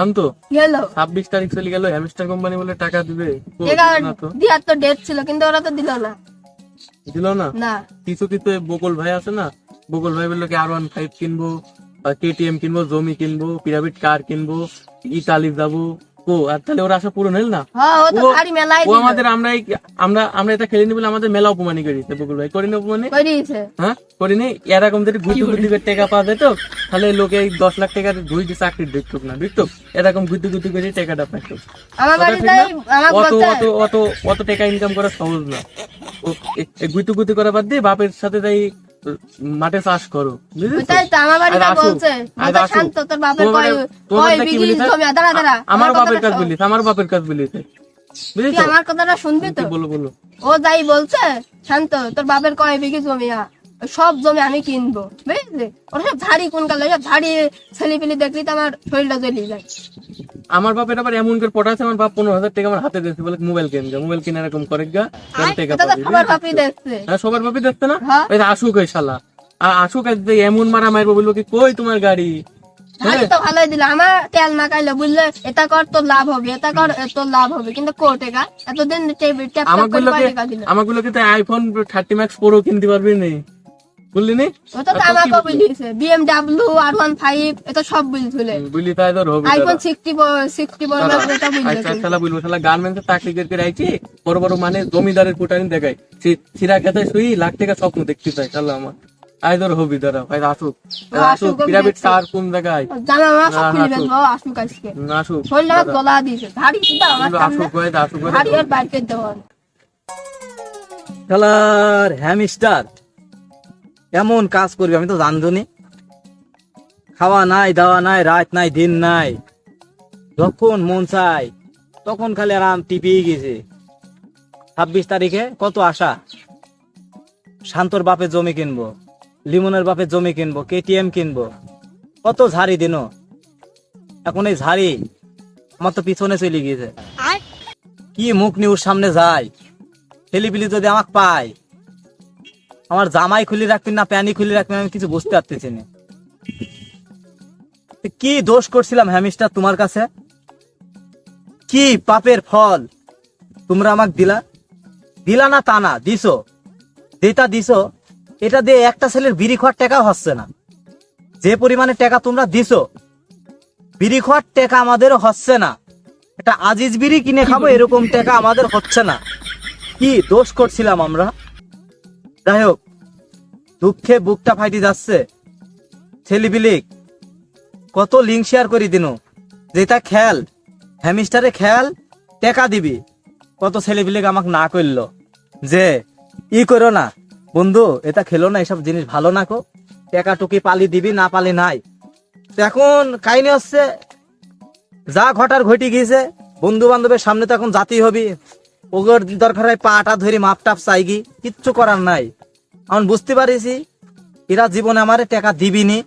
শান্ত গেল। ছাব্বিশ তারিখ চলে গেল হ্যামস্টার কোম্পানি বলে টাকা দিবে। দেওয়ার তো ডেট ছিল কিন্তু ওরা তো দিল না। দিল না? না। কিছু কিছু বকুল ভাই আছে না? বকুল ভাই বলল কি আর ওয়ান ফাইভ কিনবো কেটিএম কিনবো জমি কিনবো পিরামিড কার কিনবো ইতালি যাব। ও তাহলে ওর আশা পূরণ হইল না? হ্যাঁ ও তো আমাদের আমরা আমরা আমরা এটা খেলিনি বলে আমাদের মেলা অপমানি করিছে বকুল ভাই। করিনি অপমানি হ্যাঁ? করিনি এরকম যদি গুটি গুটি করে? টাকা পাওয়া যেত তাহলে লোকে এই দশ লাখ টাকার দুই চাকরি দেখতো না দেখতো এরকম গুটি গুটি করে টাকাটা পাইতো। অত অত অত অত টাকা ইনকাম করা সহজ না। গুটি গুটি করা বাদ দিয়ে বাপের সাথে উম, মাঠে চাষ করো তাই তো? আমার বাড়িতে বলছে। শান্ত তোর বাপের কয় বাড়ি- কয় বিঘি জমি? দাঁড়া দাঁড়া আমার বাপের কাজ বলি বলিস আমার বাপের কাজ বলিস তো আমার কথাটা শুনবি তো? বলো বলো। ও যাই বলছে শান্ত তোর বাপের কয় বিঘি জমি? সব জমি আমি কিনবো বুঝলি? ওরা সব ঝাড়ি কোন কালে সব ঝাড়ি ছেলে পেলে দেখলি তো আমার শরীরটা জ্বলিয়ে যায়। আমার বাপের আবার এমন করে পটাছে আমার বাপ পনেরো হাজার টাকা আমার হাতে দিয়েছে বলে মোবাইল কিন গা? মোবাইল কিনে এরকম করে গা বুঝলি? পাপি দেখছে। হ্যাঁ সবার বাপি দেখতে না? হ্যাঁ। আসুক ওই শালা। আর আসুক এমন মারা মারবো বলব কি কই তোমার গাড়ি? ঝাড়ি তো ভালোই দিল আমার তেল না খাইলে বুঝলে? এটা কর তোর লাভ হবে এটা কর তোর লাভ হবে। কিন্তু এতদিন আমাগুলোকে আমাগুলোকে তো আইফোন থার্টি ম্যাক্স প্রো কিনতে পারবি নি? বুঝলি নি? ওটা তো বিএমডাব্লিউ আর ওয়ান ফাইভ এটা সব বুঝলি তাই তোর হবে আইফোন সিক্সটি সিক্সটি বড় এটা আচ্ছা শালা শালা গার্মেন্টসে চাকরি আইছি বড় বড় মানে জমিদারের কোটানি দেখায় সিরা খেতে শুই লাখ টাকা স্বপ্ন দেখতে চাই শালা আমার। আই তোর হবি দাঁড়া ভাই আসুক। আসুক, আসুক পিরামিড সার কোন জায়গায়? জামা মা সব না, খুলে আসুক। ফেলব আসুক আজকে। না, আসুক গলা দিয়েছে আমার আসুক আর দেওয়া খেলার হ্যামস্টার এমন কাজ করবি আমি তো জানজনি। খাওয়া নাই দাওয়া নাই রাত নাই দিন নাই। যখন মন চাই তখন খালি আরাম টিপি গেছে। ছাব্বিশ তারিখে কত আশা? শান্তর বাপের জমি কিনবো লিমনের বাপের জমি কিনবো কেটিএম কিনবো। কত ঝাড়ি দিন? এখন এই ঝাড়ি আমার তো পিছনে চলে গিয়েছে। কি মুখ নিউর সামনে যায়? ছেলেপিলি যদি আমাকে পায় আমার জামাই খুলে রাখবেন না, প্যানি খুলে রাখবেন আমি কিছু বুঝতে পারতেছি না। কি দোষ করছিলাম হ্যামিস্টার তোমার কাছে? কি পাপের ফল তোমরা আমাকে দিলা? দিলা না তা না, দিছো। যেটা দিছো, এটা দিয়ে একটা ছেলের বিড়ি খাওয়ার টাকা হচ্ছে না। যে পরিমাণে টাকা তোমরা দিছো, বিড়ি খাওয়ার টাকা আমাদেরও হচ্ছে না। এটা আজিজ বিড়ি কিনে খাব, এরকম টাকা আমাদের হচ্ছে না। কি দোষ করছিলাম আমরা? যাই হোক দুঃখে বুকটা ফাইটি যাচ্ছে। ছেলিবিলিক কত লিঙ্ক শেয়ার করি দিনু? যেটা খেল হ্যামিস্টারে খেল টেকা দিবি। কত ছেলেবিলিক আমাকে না করল যে, ই করো না। বন্ধু, এটা খেলো না, এসব জিনিস ভালো না কো। টেকা টুকি পালি দিবি, না পালি নাই। এখন কাহিনী হচ্ছে, যা ঘটার ঘটি গিয়েছে বন্ধু বান্ধবের সামনে তো এখন জাতি হবি। ওগর দরকার হয় পাটা ধরে মাপ টাপ চাইগি কিচ্ছু করার নাই। এখন বুঝতে পারিছি এরা জীবনে আমারে টাকা দিবিনি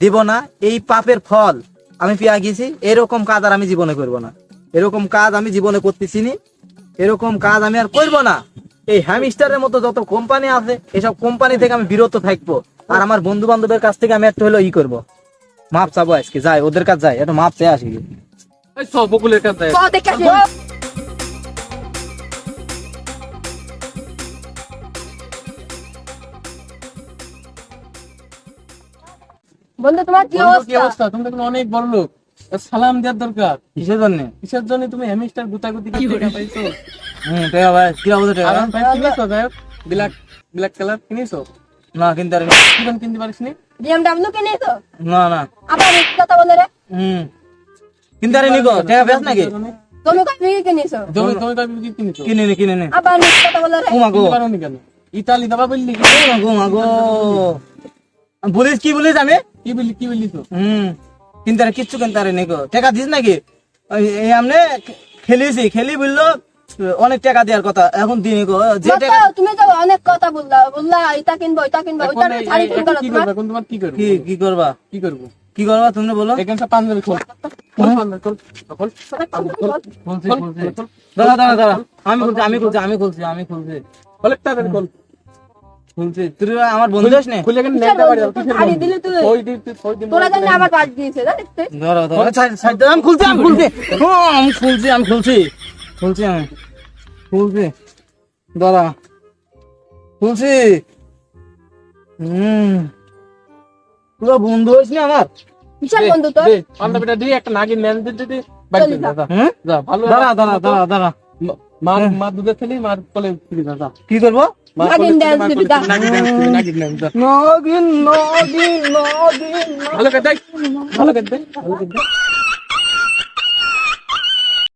দিব না এই পাপের ফল আমি পেয়ে গেছি এরকম কাজ আর আমি জীবনে করব না। এরকম কাজ আমি জীবনে করতেছি নি এরকম কাজ আমি আর করব না। এই হ্যামস্টারের মতো যত কোম্পানি আছে এসব কোম্পানি থেকে আমি বিরত থাকব আর আমার বন্ধু বান্ধবের কাছ থেকে আমি একটা হলো ই করব। মাপ চাবো আজকে যাই ওদের কাছে যাই একটা মাপ চেয়ে আসি। সব বকুলের কাছে বন্ধু তোমার কি কি অবস্থা? তুমি দেখুন অনেক বড় লোক। তা সালাম দেওয়ার দরকার। কিসের জন্য? কিসের জন্য তুমি হ্যামিস্টার গুতাগুতি কি টাকা পাইছো হম টাকা ভাই কি অবস্থা টাকা? আরাম ভাই কিনেছো? হোক ব্ল্যাক ব্ল্যাক কালার কিনেছো? না কিনতে পারি কি দাম কিনতে পারিস নি? বিএমডাব্লিউ কিনে না না। আবার কথা বলে রে। হুম। কিনতে পারি নিকো টাকা বেশ নাকি? তুমি কিনেছো? কিনেছো? কিনে নি কিনে নি। আবার কথা বলে রে। ও মা গো। কিনতে পারো নি কেন? ইতালি দাবা বললি কি? ও মা গো। মা গো বলিস কি বলিস আমি? কি বললি কি বললি তো হুম কিনতে পারি কিচ্ছু কিনতে নিকো টাকা দিস নাকি আমনে খেলিছি খেলি বলল অনেক টাকা দেওয়ার কথা এখন গো যে টাকা তুমি তো অনেক কথা বললা বললা এটা কিনবো এটা কিনবো শাড়ি কি করবে এখন তোমার কি করবে কি কি করবা কি করব কি করবা তুমি বলো এখানটা পাঞ্জাবি খোল আমি খুলছি আমি খুলছি আমি খুলছি আমি খুলছি খোল তুই আমার বন্ধু আস নে। খুলে কেন কিসের নেটটা বাড়ি বন্ধু? তোর তুই? ওই দিন তুই? তোরা জানি আমার পাশ দিয়েছে জানিস তুই ধরো ধরো। সাইড দাও খুলছি আমি খুলছি। ও, আমি খুলছি আমি খুলছি। খুলছি আমি। খুলছি। দাঁড়া। খুলছি। হুম। পুরো বন্ধু হয়েছ না আমার? বন্ধু বেটা একটা নাগিন ম্যান দে দে, যা, যা। ভালো দাঁড়া দাঁড়া দাঁড়া দাঁড়া। মার মার দুধে ফেলি মার কোলে ফিরে দাদা যা। কি করব? নাগিন ডান্স দিবি, দা নাগিন ডান্স দিবি, নাগিন ডান্স যা। নাগিন নাগিন নাগিন ভালো করে দেখ ভালো করে দেখ ভালো করে দেখ।